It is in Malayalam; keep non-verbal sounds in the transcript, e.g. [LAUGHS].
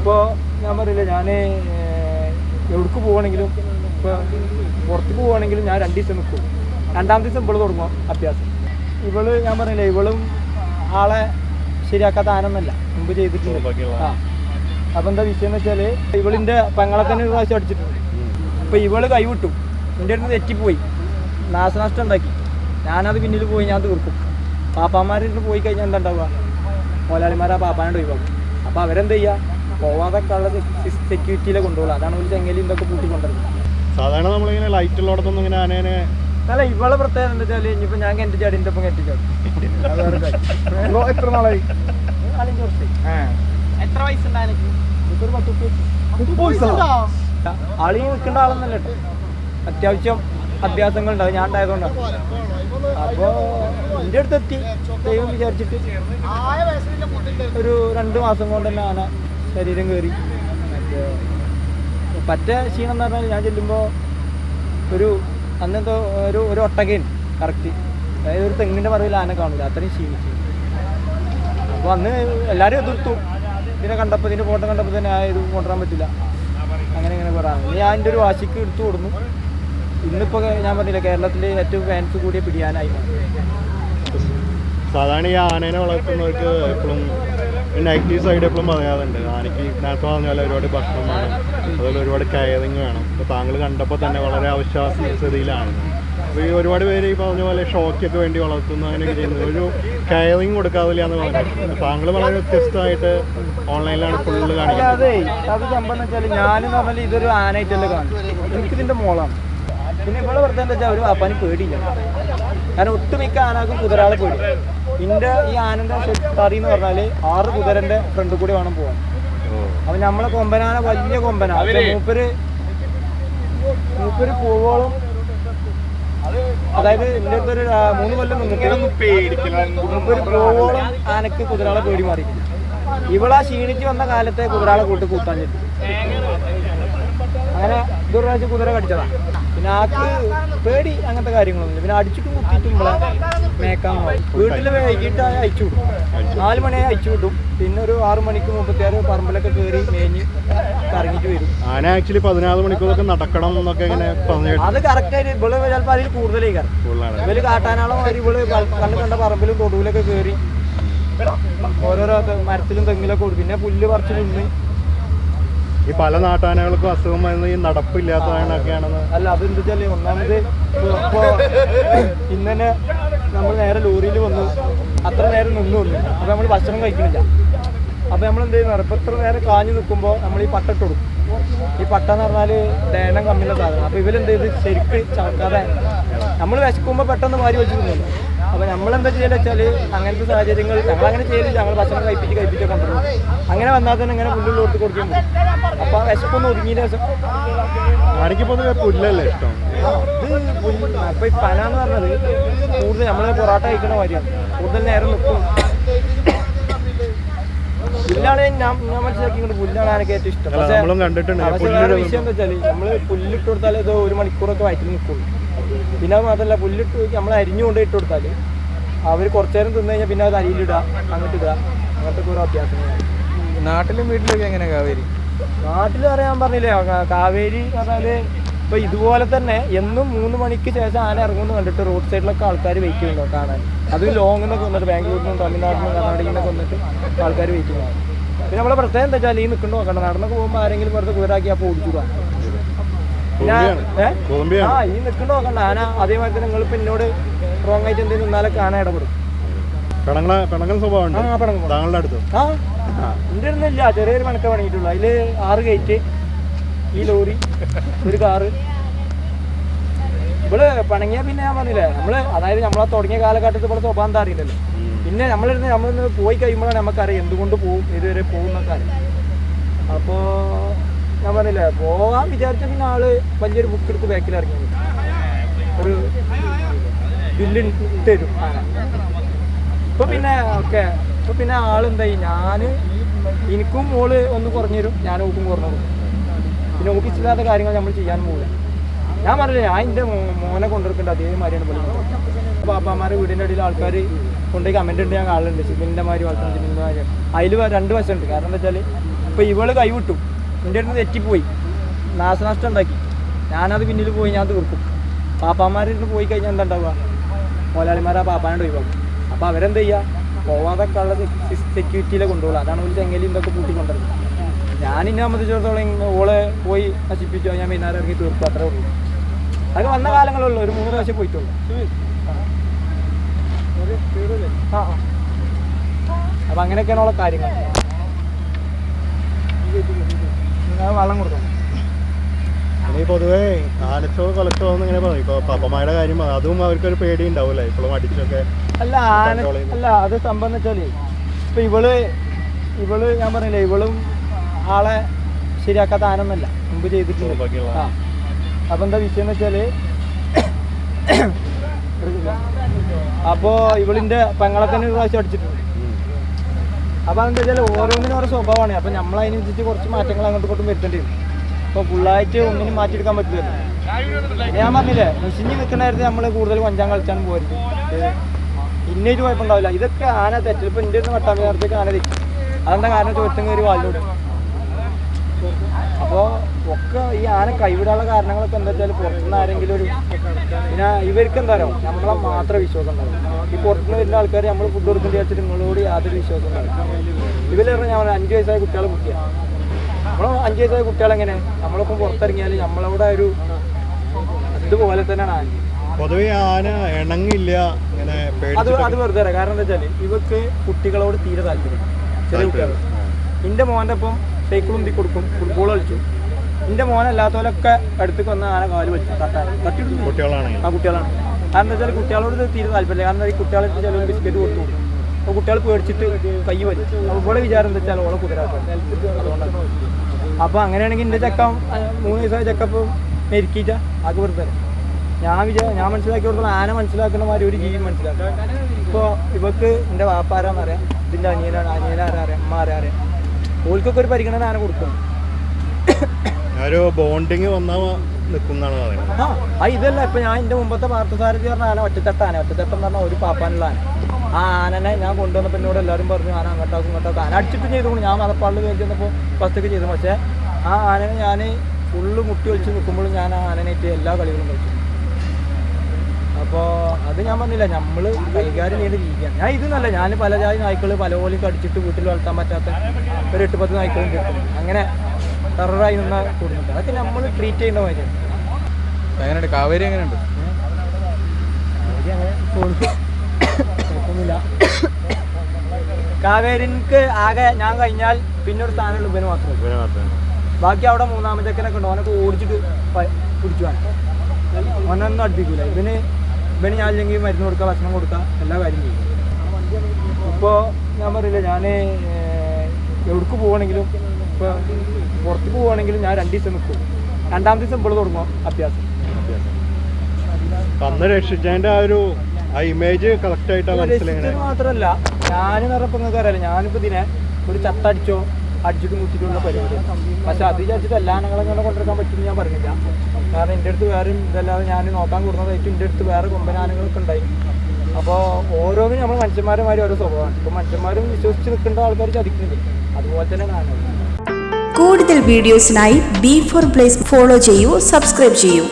ഇപ്പോൾ ഞാൻ പറയില്ല ഞാൻ എവിടേക്ക് പോവാണെങ്കിലും ഇപ്പോൾ പുറത്ത് പോവുകയാണെങ്കിലും ഞാൻ രണ്ട് ദിവസം നിൽക്കും രണ്ടാം ദിവസം ഇവൾ തുടങ്ങും അഭ്യാസം. ഇവൾ ഞാൻ പറയില്ല ഇവളും ആളെ ശരിയാക്കാത്ത ആനൊന്നല്ല മുമ്പ് ചെയ്തിട്ടുണ്ട്. ആ അപ്പം എന്താ വിഷയം എന്ന് വെച്ചാൽ ഇവളിന്റെ പെങ്ങളെ തന്നെ ഒരു പ്രാവശ്യം അടിച്ചിട്ടുണ്ട്. അപ്പോൾ ഇവൾ കൈവിട്ടു. എന്റെ അടുത്ത് തെറ്റിപ്പോയി. നാശനഷ്ടം ഉണ്ടാക്കി. ഞാനത് പിന്നിൽ പോയി ഞാൻ തീർക്കും. പാപ്പാമാരുടെ പോയി കഴിഞ്ഞാൽ എന്താ ഉണ്ടാവുക? മോലാളിമാരാ പാപ്പാനോട് ഒഴിവാക്കും. അപ്പോൾ അവരെന്ത് ചെയ്യുക പോവാതൊക്കെ ഉള്ളത് സെക്യൂരിറ്റിയിലെ കൊണ്ടുപോകും അതാണ് ഒരു ചെങ്ങലി ഇതൊക്കെ പൂട്ടി കൊണ്ടുവരുന്നത് സാധാരണ നമ്മളിങ്ങനെ ലൈറ്റ് ഉള്ളിടത്തൊന്നും ഇങ്ങനെ ആനേനെ അല്ല ഇവളെ പ്രത്യേകത എന്താ വെച്ചാൽ ഇനിയിപ്പോൾ ഞാൻ കെട്ടി ചാടിന്റെ ഒപ്പം കെട്ടി ചാടും. [LAUGHS] എത്ര നാളായി? നാലഞ്ച് വർഷമായി എത്ര വയസ്സുണ്ടായിരുന്നു. ആളി നിൽക്കേണ്ട ആളൊന്നല്ല അത്യാവശ്യം അഭ്യാസങ്ങൾ ഉണ്ടാവും. ഞാൻ ഉണ്ടായതുകൊണ്ടാണ് അപ്പോ എന്റെ അടുത്ത് എത്തി ദൈവം വിചാരിച്ചിട്ട് ഒരു രണ്ട് മാസം കൊണ്ട് തന്നെ ആന ശരീരം കയറി മറ്റേ പറ്റ ക്ഷീണം എന്ന് പറഞ്ഞാൽ ഞാൻ ചെല്ലുമ്പോൾ ഒരു അന്നത്തെ ഒരു ഒരു ഒട്ടകയും കറക്റ്റ് അതായത് ഒരു തെങ്ങിന്റെ മറവിൽ ആന കാണില്ല അത്രയും ക്ഷീണിച്ചു. അപ്പോൾ അന്ന് എല്ലാവരും എതിർത്തു. ഇതിനെ കണ്ടപ്പോൾ ഇതിന്റെ ഫോട്ടോ കണ്ടപ്പോൾ തന്നെ ആ ഇത് കൊണ്ടുവരാൻ പറ്റില്ല. അങ്ങനെ ഇങ്ങനെ പറയാം ഞാൻ എന്റെ ഒരു വാശിക്ക് എടുത്തു കൊടുന്നു. ഇന്നിപ്പോൾ ഞാൻ പറഞ്ഞില്ല കേരളത്തിൽ ഏറ്റവും ഫാൻസ് കൂടിയ പിടിയാനായി. സാധാരണ ഈ ആനേനെ വളർത്തുന്നവർക്ക് എപ്പോഴും നെഗറ്റീവ് സൈഡ് എപ്പോഴും പറയാറുണ്ട്. ആനയ്ക്ക് നേരത്തെ പറഞ്ഞ പോലെ ഒരുപാട് ഭക്ഷണം വേണം. അതുപോലെ ഒരുപാട് കയറിങ് വേണം. അപ്പോൾ താങ്കൾ കണ്ടപ്പോൾ തന്നെ വളരെ അവിശ്വാസസ്ഥിതിയിലാണ്. അപ്പോൾ ഈ ഒരുപാട് പേര് ഈ പറഞ്ഞ പോലെ ഷോക്കൊക്കെ വേണ്ടി വളർത്തുന്നു അങ്ങനെയൊക്കെ ചെയ്യുന്നത് ഒരു കയറിങ് കൊടുക്കാവില്ല എന്ന് പറഞ്ഞു താങ്കൾ വളരെ വ്യത്യസ്തമായിട്ട് ഓൺലൈനിലാണ് ഫുള്ള് കാണിക്കുന്നത്. അതെ സംഭവം വെച്ചാൽ ഞാനെന്ന് പറഞ്ഞാൽ ഇതൊരു ആനയായിട്ടല്ലേ കാണും എനിക്കിതിന്റെ മോളാണ്. പിന്നെ ഇവിടെ വെറുതെ എന്താ വെച്ചാൽ ഒരു അപ്പന് പേടിയില്ല. കാരണം ഒട്ടുമിക്ക ആനക്കും കുതിരാളെ പേടി. എന്റെ ഈ ആനന്റെ തറി എന്ന് പറഞ്ഞാൽ ആറ് കുതിരന്റെ ഫ്രണ്ട് കൂടി വേണം പോകാൻ അപ്പൊ നമ്മളെ കൊമ്പനാന വലിയ കൊമ്പന. മൂപ്പര് മൂപ്പര് പോവോളം അതായത് എന്റെ അടുത്തൊരു മൂന്ന് കൊല്ലം മൂപ്പര് പോവോളം ആനക്ക് കുതിരാളെ പേടി മാറി. ഇവളാ ക്ഷീണിച്ച് വന്ന കാലത്തെ കുതിരാളെ കൂട്ടി കൂത്താൻ ചെല്ലു അങ്ങനെ ഇതൊരു പ്രാവശ്യം കുതിര കടിച്ചതാ. പിന്നെ ആക്ക് പേടി അങ്ങനത്തെ കാര്യങ്ങളൊന്നുമില്ല പിന്നെ അടിച്ചിട്ടും കുത്തിയിട്ടും മേക്കാൻ വീട്ടിൽ വൈകിട്ട് അയച്ചു വിടും. നാല് മണിയായി അയച്ചു വിടും. പിന്നെ ഒരു ആറു മണിക്ക് മുപ്പത്തിയാറ് പറമ്പിലൊക്കെ കയറി മേഞ്ഞ് കറങ്ങിട്ട് വരും. ആന ആക്ച്വലി പതിനാറ് മണിക്കൂറൊക്കെ നടക്കണം എന്നൊക്കെ ഇങ്ങനെ അത് കറക്റ്റായിട്ട് ഇവൾ ചിലപ്പോൾ അതിൽ കൂടുതലായി കൂടുതലാണ്. ഇവർ കാട്ടാനാളോ ഇവൾ കണ്ട് കണ്ട പറമ്പിലും തൊടുവിലൊക്കെ കയറി ഓരോരോ മരത്തിലും തെങ്ങിലൊക്കെ കൊടുക്കും. പിന്നെ പുല്ല് പറിച്ചു നിന്ന് ഈ പല നാട്ടാനകൾക്കും അസുഖം വന്നു ഈ നടപ്പില്ലാത്തതാണൊക്കെയാണെന്ന് അല്ല അതെന്താ വെച്ചാൽ ഒന്നാമത് ഇപ്പൊ ഇന്നലെ നമ്മൾ നേരെ ലോറിയിൽ വന്നു അത്ര നേരം നിന്ന് വന്നു അപ്പൊ നമ്മൾ ഭക്ഷണം കഴിക്കുന്നില്ല. അപ്പൊ നമ്മൾ എന്ത് ചെയ്യുന്നു അപ്പൊ ഇത്ര നേരം കാഞ്ഞു നിൽക്കുമ്പോൾ നമ്മൾ ഈ പട്ട ഇട്ട് കൊടുക്കും ഈ പട്ട എന്ന് പറഞ്ഞാൽ തേനം കമ്മിയുള്ള സാധനം. അപ്പൊ ഇവരെന്ത് ചെയ്ത് ശരിക്ക് ചാക്കാതെ നമ്മൾ വിശക്കുമ്പോൾ പെട്ടെന്ന് മാറി വെച്ച് തിന്നല്ലോ അപ്പൊ നമ്മളെന്താ ചെയ്യൽ വെച്ചാൽ അങ്ങനത്തെ സാഹചര്യങ്ങൾ ഞങ്ങൾ അങ്ങനെ ചെയ്യലില്ല. ഞങ്ങൾ ഭക്ഷണം കഴിപ്പിച്ച് കഴിപ്പിച്ച് കൊണ്ടുവരും. അങ്ങനെ വന്നാൽ തന്നെ ഇങ്ങനെ പുല്ലുള്ളോട്ട് കൊടുക്കുമ്പോൾ അപ്പൊ വിശപ്പൊന്ന് ഒതുങ്ങിയ ശേഷം പുല്ലല്ലേ ഇഷ്ടം ഇത് പുല്ല് അപ്പൊ ഈ പന എന്ന് പറഞ്ഞത് കൂടുതൽ നമ്മൾ പൊറോട്ട കഴിക്കണ കാര്യമാണ് കൂടുതൽ നേരം നിൽക്കും പുല്ലാണ് ഞാൻ ഞാൻ മനസ്സിലാക്കിയിട്ട് പുല്ലാണ് എനിക്ക് ഏറ്റവും ഇഷ്ടം പക്ഷേ നമ്മളും കണ്ടിട്ടുണ്ട്. പുല്ല് വേറെ വിഷയം എന്താ വെച്ചാൽ നമ്മൾ പുല്ലിട്ട് കൊടുത്താൽ ഇത് ഒരു മണിക്കൂറൊക്കെ വയറ്റിൽ നിൽക്കുള്ളൂ. പിന്നെ അത് മാത്രമല്ല പുല്ലിട്ട് നമ്മൾ അരിഞ്ഞുകൊണ്ട് ഇട്ട് കൊടുത്താൽ അവർ കുറച്ചു നേരം തിന്നു കഴിഞ്ഞാൽ പിന്നെ അത് അരിയിലിടുക അങ്ങോട്ട് ഇടുക അങ്ങനത്തെ ഓരോ അഭ്യാസങ്ങളാണ്. നാട്ടിലും വീട്ടിലൊക്കെ എങ്ങനെ കാവേരി? നാട്ടിൽ പറയാൻ പറഞ്ഞില്ലേ കാവേരി പറഞ്ഞാൽ ഇപ്പൊ ഇതുപോലെ തന്നെ എന്നും മൂന്ന് മണിക്ക് ശേഷം ആന ഇറങ്ങുമെന്ന് കണ്ടിട്ട് റോഡ് സൈഡിലൊക്കെ ആൾക്കാർ വെയിറ്റ് ചെയ്യുന്നു കാണാൻ അത് ലോങ്ങിൽ നിന്നൊക്കെ വന്നിട്ട് ബാംഗ്ലൂരിൽ നിന്നും തമിഴ്നാട്ടിൽ നിന്നും കർണാടകയിൽ നിന്നൊക്കെ വന്നിട്ട് ആൾക്കാർ വെയിറ്റ് ചെയ്യുന്നു പിന്നെ നമ്മളെ പ്രത്യേകം എന്താ വെച്ചാൽ ഈ നിൽക്കണ്ട നോക്കണ്ട നടന്നൊക്കെ പോകുമ്പോൾ ആരെങ്കിലും വെറുതെ കുതിരാക്കി അപ്പോൾ. ഏ? കോമ്പിയാണ്. ആ ഈ നിൽക്കണ്ട നോക്കണ്ട ആന അതേമാതിരി തന്നെ നിങ്ങൾ എന്നോട് റോങ് ആയിട്ട് എന്തെങ്കിലും നിന്നാലൊക്കെ ആന ഇടപെടും പിണങ്ങള പിണങ്ങൽ സ്വഭാവം ആ പടങ്ങും താങ്കളുടെ അടുത്ത്? ആ എന്റെ അടുത്തില്ല ചെറിയൊരു കണക്ക് പണിയിട്ടുള്ളൂ. അതിൽ ആറ് ഗേറ്റ് ഈ ലോറി ഒരു കാറ്. ഇവൾ പണങ്ങിയ പിന്നെ ഞാൻ പറഞ്ഞില്ലേ നമ്മൾ അതായത് നമ്മളെ തുടങ്ങിയ കാലഘട്ടത്തിൽ ഇവിടെ സ്വഭാവം അറിയില്ലല്ലോ. പിന്നെ നമ്മളിരുന്ന് നമ്മളിന്ന് പോയി കഴിയുമ്പോഴാണ് നമുക്കറിയാം എന്തുകൊണ്ട് പോവും ഇതുവരെ പോകും എന്നൊക്കെ അറിയാം. അപ്പോൾ ഞാൻ പറഞ്ഞില്ലേ പോവാൻ വിചാരിച്ച പിന്നെ ആൾ വലിയൊരു ബുക്ക് എടുത്ത് ബാക്കിൽ ഇറങ്ങി. ഒരു ബില്ല് തരും. ഇപ്പൊ പിന്നെ ഓക്കെ. ഇപ്പൊ പിന്നെ ആളെന്തായി? ഞാൻ എനിക്കും മോൾ ഒന്ന് കുറഞ്ഞു തരും ഞാൻ ഓക്കും കുറഞ്ഞു തരും പിന്നെ ഓഫീസില്ലാത്ത കാര്യങ്ങൾ നമ്മൾ ചെയ്യാൻ പോകില്ല ഞാൻ പറഞ്ഞില്ല ഞാൻ എന്റെ മോനെ കൊണ്ടുവരേണ്ട അതേമാതിരിയാണ് വിളിക്കുന്നത് അപ്പോൾ അപ്പാമാരെ വീടിന്റെ അടിയിൽ ആൾക്കാർ കൊണ്ടുപോയി കമന്റ് ഉണ്ട് ഞാൻ കാണലുണ്ട്. സിബിന്റെ മാതിരി വളർത്തുന്നത് സിബിന്റെ മാതിരി അതിൽ രണ്ട് വശമുണ്ട്. കാരണം എന്താ വെച്ചാൽ ഇപ്പോൾ ഇവൾ കൈവിട്ടു എന്റെ അടുത്ത് തെറ്റിപ്പോയി. നാശനഷ്ടം ഉണ്ടാക്കി. ഞാനത് പിന്നിൽ പോയി ഞാൻ തീർക്കും. പാപ്പാമാരിന്ന് പോയി കഴിഞ്ഞാൽ എന്താ ഉണ്ടാവുക? മോലാളിമാരാ ആ പാപ്പാനോട് ഒഴിവാക്കും. അപ്പോൾ അവരെന്ത് ചെയ്യുക പോവാതൊക്കെ ഉള്ള സെക്യൂരിറ്റിയിലെ കൊണ്ടുപോകുക അതാണ് ഒരു ചെങ്ങലി ഇതൊക്കെ കൂട്ടിക്കൊണ്ടത് ഞാൻ ഇന്നെ സംബന്ധിച്ചിടത്തോളം ഓളെ പോയി നശിപ്പിച്ചോ. ഞാൻ വൈകുന്നേരം ഇറങ്ങി തീർക്കും അത്രേ ഉള്ളൂ. അതൊക്കെ വന്ന കാലങ്ങളുള്ളൂ ഒരു മൂന്ന് പ്രാവശ്യം പോയിട്ടുള്ളൂ. ആ ആ. അപ്പം അങ്ങനെയൊക്കെയാണ് ഉള്ള കാര്യങ്ങൾ. വെള്ളം കൊടുക്കണം ഇനി പൊതുവേ ആനച്ചോ കൊലച്ചോ എന്ന് ഇങ്ങനെ പറയും. ഇപ്പൊ പപ്പമാരുടെ കാര്യം അതും അവർക്കൊരു പേടി ഉണ്ടാവില്ലേ ഇപ്പോഴും അടിച്ചൊക്കെ അല്ല ആന. അല്ല അത് സംഭവം വെച്ചാൽ ഇപ്പൊ ഇവൾ ഇവൾ ഞാൻ പറഞ്ഞില്ലേ ഇവളും ആളെ ശരിയാക്കാത്ത ആനൊന്നല്ല. മുമ്പ് ചെയ്തിട്ടുണ്ട്. അപ്പൊ എന്താ വിഷയം എന്ന് വെച്ചാൽ അപ്പോ ഇവളിന്റെ പെങ്ങളെ തന്നെ ഒരു പ്രാവശ്യം അടിച്ചിട്ടുണ്ട്. അപ്പൊ അതെന്താ വെച്ചാൽ ഓരോന്നിനും ഓരോ സ്വഭാവമാണ്. അപ്പൊ നമ്മൾ അതിനനുസരിച്ച് കുറച്ച് മാറ്റങ്ങൾ അങ്ങോട്ടും ഇങ്ങോട്ടും വരുത്തേണ്ടി വരും. അപ്പൊ ഫുള്ളായിട്ട് ഒന്നിനും മാറ്റിയെടുക്കാൻ പറ്റില്ല. ഞാൻ പറഞ്ഞില്ലേ മെഷീനിൽ നിൽക്കണായിരുന്നു നമ്മൾ കൂടുതൽ കൊഞ്ചാൻ പോയത് പിന്നെ ഒരു കുഴപ്പമുണ്ടാവില്ല. ഇതൊക്കെ ആന തെറ്റിൽ ഇപ്പൊ എന്റെ ഒന്ന് വട്ടാമി നേരത്തേക്ക് ആന തെറ്റി. അതെന്താ കാരണം ചോദിച്ചു കയറി വാലിലോട്ട്. അപ്പോൾ ഒക്കെ ഈ ആന കൈവിടാനുള്ള കാരണങ്ങളൊക്കെ എന്താ വെച്ചാൽ പുറത്തുനിന്ന് ആരെങ്കിലും ഒരു പിന്നെ ഇവർക്ക് എന്താ പറയുക നമ്മളെ മാത്രം വിശ്വാസം ഉണ്ടാവും. ഈ പുറത്തുനിന്ന് വരുന്ന ആൾക്കാർ നമ്മൾ ഫുഡ് കൊടുക്കേണ്ടി വെച്ചിട്ട് നിങ്ങളോട് യാതൊരു വിശ്വാസം ഉണ്ടാവും പറഞ്ഞാൽ ഞാൻ അഞ്ച് വയസ്സായ കുട്ടികളെ കുട്ടിയാണ് നമ്മൾ അഞ്ച് വയസ്സായ കുട്ടികളെങ്ങനെ നമ്മളിപ്പം പുറത്തിറങ്ങിയാൽ നമ്മളവിടെ ഒരു ഇതുപോലെ തന്നെയാണ് ആന. പൊതുവെ ആന ഇണങ്ങില്ല ഇങ്ങനെ അത് അത് വെറുതെ അറിയാം. കാരണം എന്താ വെച്ചാൽ ഇവക്ക് കുട്ടികളോട് തീരെ താല്പര്യം ചെറിയ കുട്ടികൾ എന്റെ മോന്റെ ഒപ്പം സൈക്കിൾ ഉന്തി കൊടുക്കും ഫുട്ബോൾ കളിച്ചു. എന്റെ മോനല്ലാത്തവരൊക്കെ അടുത്ത് വന്ന ആന കാൽ വെച്ചു തട്ടാൻ കുട്ടികളാണെങ്കിൽ ആ കുട്ടികളാണ്. കാരണം എന്താ വെച്ചാൽ കുട്ടികളോട് തീരെ താല്പര്യമില്ല. കാരണം ഈ കുട്ടികളെ ചിലവ് ബിസ്ക്കറ്റ് കൊടുത്തു കുട്ടികൾ പേടിച്ചിട്ട് കൈ വലിച്ചു ഇവിടെ വിചാരം എന്താ വെച്ചാൽ ഓളെ കുതിരാക്കാം അതുകൊണ്ടാണ്. അപ്പോൾ അങ്ങനെയാണെങ്കിൽ എന്റെ ചക്ക മൂന്ന് ദിവസം ചക്കപ്പം മെരുക്കിയിട്ട അത് വെറുതെ. ഞാൻ വിചാ ഞാൻ മനസ്സിലാക്കി കൊടുത്തോളം ആന മനസ്സിലാക്കുന്ന മാതിരി ഒരു ജീവി മനസ്സിലാക്കാം ഇപ്പോൾ ഇവക്ക് എന്റെ വാപ്പാരാന്ന് അറിയാം? ഇതിന്റെ അനിയനാണ്. അനിയനാരാ അറിയാം? അമ്മ ആരാ അറിയാം? ഓൽക്കൊക്കെ ഒരു പരിഗണന ആന കൊടുക്കും. ഒരു ബോണ്ടിങ് വന്നാൽ നിൽക്കുന്നതാണ് പറയുന്നത്. ആ ഇതല്ല. ഇപ്പൊ ഞാൻ എന്റെ മുമ്പത്തെ പാർത്ഥസാരഥി പറഞ്ഞ ആന ഒറ്റത്തട്ട ആന. ഒറ്റത്തട്ടം എന്ന് പറഞ്ഞാൽ ഒരു പാപ്പാനുള്ള ആന. ആ ആനനെ ഞാൻ കൊണ്ടുവന്നപ്പോൾ എന്നോട് എല്ലാവരും പറഞ്ഞു ആന അങ്ങോട്ടാക്കും ഇങ്ങോട്ടാക്കും ആന അടിച്ചിട്ടും ചെയ്തുകൊണ്ട് ഞാൻ മലപ്പാളിൽ കയറി ചെന്നപ്പോൾ ഫസ്റ്റൊക്കെ ചെയ്തു. പക്ഷേ ആ ആനനെ ഞാൻ ഫുള്ള് മുട്ടി ഒളിച്ച് നിൽക്കുമ്പോഴും ഞാൻ ആ ആനനായിട്ട് എല്ലാ കളികളും കളിച്ചു. അപ്പോൾ അത് ഞാൻ പറഞ്ഞില്ല നമ്മൾ കൈകാര്യം ചെയ്ത് ജീവിക്കാം ഞാൻ ഇതെന്നല്ല ഞാൻ പല ജാതി നായ്ക്കൾ പല പോലും കടിച്ചിട്ട് വീട്ടിൽ വളർത്താൻ പറ്റാത്ത ഒരു എട്ട് പത്ത് നായ്ക്കളും കിട്ടും അങ്ങനെ ടെററായി നിന്ന കൂടുന്നുണ്ട് അതൊക്കെ നമ്മൾ ട്രീറ്റ് ചെയ്യേണ്ട കാര്യമാണ് എങ്ങനെയുണ്ട്? കാവേരി എങ്ങനെയുണ്ട്? കാവേരിക്ക് ആകെ ഞാൻ കഴിഞ്ഞാൽ പിന്നെ ഒരു സ്ഥാനമുള്ള ഇവന് മാത്രമേ മാത്രമേ ബാക്കി അവിടെ മൂന്നാമത്തേക്കനൊക്കെ ഉണ്ട്. അവനൊക്കെ ഓടിച്ചിട്ട് പിടിച്ചു വേണം അവനൊന്നും അടുപ്പിക്കൂല. ഇവന് ഇവന് ഞാൻ അല്ലെങ്കിൽ മരുന്ന് കൊടുക്കുക ഭക്ഷണം കൊടുക്കുക എല്ലാ കാര്യം ചെയ്യും. ഇപ്പോൾ ഞാൻ പറയില്ല. ഞാൻ എവിടേക്ക് പോവുകയാണെങ്കിലും ഇപ്പോൾ പുറത്ത് പോവുകയാണെങ്കിലും ഞാൻ രണ്ട് ദിവസം നിൽക്കും രണ്ടാമത്തെ ദിവസം ഇപ്പോൾ തുടങ്ങും അഭ്യാസം. അപ്പൊ അന്ന് രക്ഷിച്ചതിന്റെ ആ ഒരു ആ ഇമേജ് കറക്റ്റ് ആയിട്ടാ രക്ഷിച്ചത് മാത്രമല്ല ഞാൻ പറഞ്ഞപ്പോൾ നിങ്ങൾക്ക് അറിയാലോ ഞാനിപ്പോൾ ഇതിനെ ഒരു ചത്തടിച്ചോ അടിച്ചിട്ട് മുട്ടിട്ടുള്ള പരിപാടിയാണ്. പക്ഷെ അത് വിചാരിച്ചിട്ട് എല്ലാ ആനകളും ഇങ്ങനെ കൊണ്ടുവരാൻ പറ്റുമെന്ന് ഞാൻ പറഞ്ഞില്ല. കാരണം എന്റെ അടുത്ത് വേറെ ഇതല്ലാതെ ഞാൻ നോക്കാൻ കൂടുന്നതായിട്ട് എന്റെ അടുത്ത് വേറെ കൊമ്പൻ ആനകളൊക്കെ ഉണ്ടായി. അപ്പോൾ ഓരോന്നും നമ്മൾ മനുഷ്യന്മാരുമാരി ഓരോ സ്വഭാവമാണ്. ഇപ്പോൾ മനുഷ്യന്മാരും വിശ്വസിച്ച് നിൽക്കേണ്ട ആൾക്കാർ ചതിക്കുന്നില്ല? അതുപോലെ തന്നെ ആനകൾ കൂടുതൽ വീഡിയോസിനായി ബി ഫോർ പ്ലേസ് ഫോളോ ചെയ്യൂ സബ്സ്ക്രൈബ് ചെയ്യൂ.